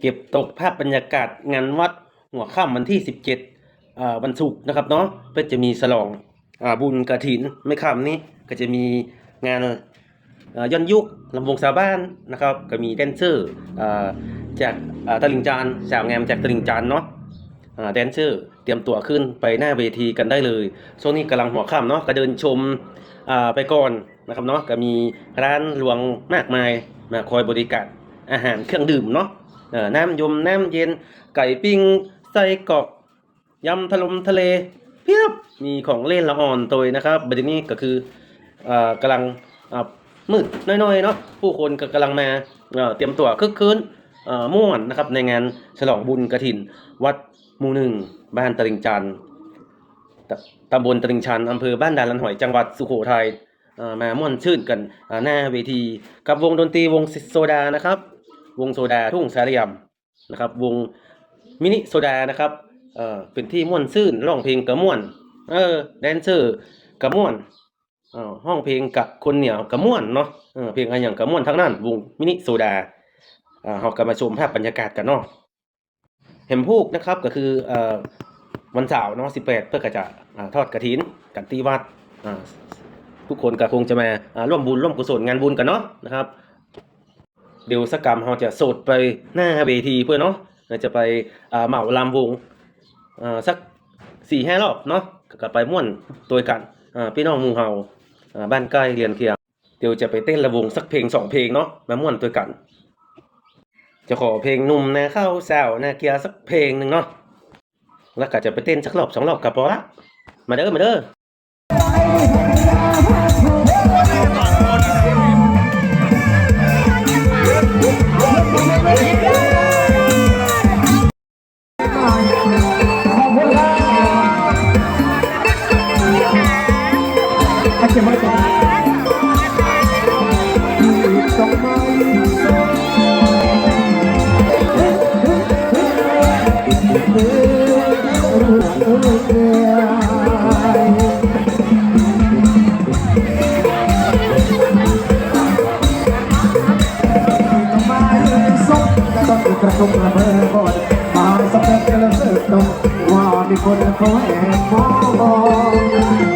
เก็บตกภาพบรรยากาศงานวัดหัวค่ำวันที่ 17อ่าวันศุกร์นะครับเนาะเพื่อจะมีฉลองอ่าบุญกระถินไม่ค่ำนี้ก็จะมีงานอ่าย้อนยุคลำวงชาวบ้านนะครับ ก็มีแดนเซอร์อ่าจากอ่าตลิงจานสาวงามจากตลิงจานเนาะอ่าแดนเซอร์เตรียมตัวขึ้นไปหน้าเวทีกันได้เลยช่วงนี้กำลังหัวค่ำเนาะก็เดินชมอ่าไปก่อนนะครับเนาะก็มีร้านรวงมากมายมาคอยบริการอาหารเครื่องดื่มเนาะ น้ำยมน้ำเย็น ไก่ปิ้งไส้กรอกยำทะลมทะเล เพียบมีของเล่นละอ่อนตัวนะครับบัดนี้ก็คืออ่อกำลังอ่ามืดน้อยๆเนาะผู้คนก็กำลังมาเออเตรียมตัวคึกคืนเอ่อม่วนนะครับในงานฉลองบุญกระถิน วัดหมู่หนึ่งบ้านตลิงจันต์ตำบลตลิงชันอำเภอบ้านด่านลันหอยจังหวัดสุโขทัยมาม่วนชื่นกันหน้าเวทีกับวงดนตรีวงโซดานะครับ วงโซดาทุ่งสาริยมนะครับ วงมินิโซดานะครับเออเป็นที่ม่วนซื่นร้องเพลงกระม่วน เออแดนเซอร์กระม่วนเออห้องเพลงกับคนเหนียวกระม่วนเนาะเออเพลงอะไรอย่างกระม่วนทั้งนั้น วงมินิโซดาอ่าเราก็มาชมภาพบรรยากาศกันเนาะเห็มพูกนะครับก็คือเออวันเสาร์เนาะ18เพื่อก็จะอทอดกระถินกันที่วัดอ่าทุกคนก็คงจะมาร่วมบุญร่วมกุศลงานบุญกันเนาะนะครับ เดี๋ยวสักกรรมเราจะโสดไปหน้าเวทีเพื่อนเนาะเราจะไปเหมาลำวงสักสี่ห้ารอบเนาะก็ไปม่วนตัวกันพี่น้องมูเฮาบ้านใกล้เรียนเคียงเดี๋ยวจะไปเต้นระวงสักเพลงสองเพลงเนาะมาม่วนตัวกัน จะขอเพลงหนุ่มนาเข้าสาวนาเกียสักเพลงหนึ่งเนาะแล้วก็จะไปเต้นสักรอบสองรอบกับพอละมาเด้อมาเด้อ ระทงระเบิดบดมาสเปกกระเสือกตรงว่ามีคนเขาแอบมอง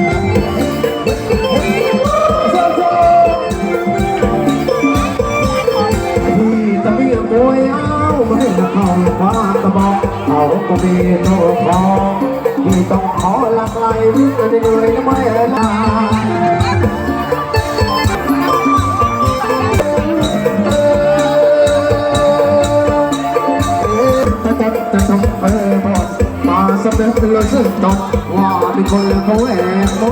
าก็มีตัวทองที่ต้องขอหลักไหลวิ่งไปเลยนะไม่นานสำเร็จเลยซึ่งตกว่าเป็นคนเขาแอบม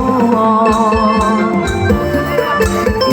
อง